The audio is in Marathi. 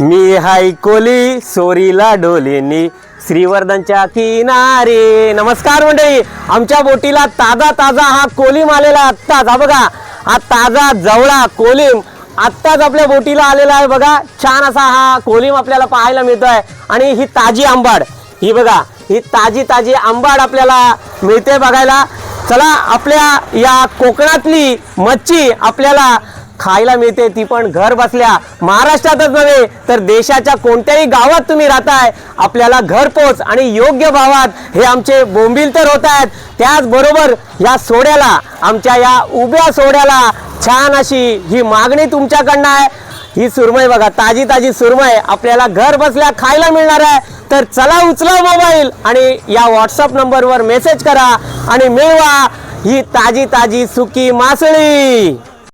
मी हाय कोली सोरीला डोलेनी श्रीवर्धनच्या किनारे. नमस्कार मंडळी आमच्या बोटीला ताजा ताजा हा कोलीम आलेला आहे आत्ताच. हा बघा हा ताजा जवळा कोलीम आत्ताच आपल्या बोटीला आलेला आहे बघा. छान असा हा कोलिम आपल्याला पाहायला मिळतोय. आणि ही ताजी आंबाड. ही बघा ही ताजी ताजी आंबाड आपल्याला मिळते बघायला. चला आपल्या या कोकणातली मच्छी आपल्याला खायला मिळते ती पण घर बसल्या. महाराष्ट्रातच नव्हे तर देशाच्या कोणत्याही गावात तुम्ही राहताय आपल्याला घरपोच आणि योग्य भावात हे आमचे बोंबील तर होत आहेत त्याचबरोबर या सोड्याला आमच्या या उभ्या सोड्याला छान अशी ही मागणी तुमच्याकडनं आहे. ही सुरमई बघा ताजी ताजी सुरमई आपल्याला घर बसल्या खायला मिळणार आहे. तर चला उचला मोबाईल आणि या व्हॉट्सअप नंबरवर मेसेज करा आणि मिळवा ही ताजी ताजी सुकी मासळी.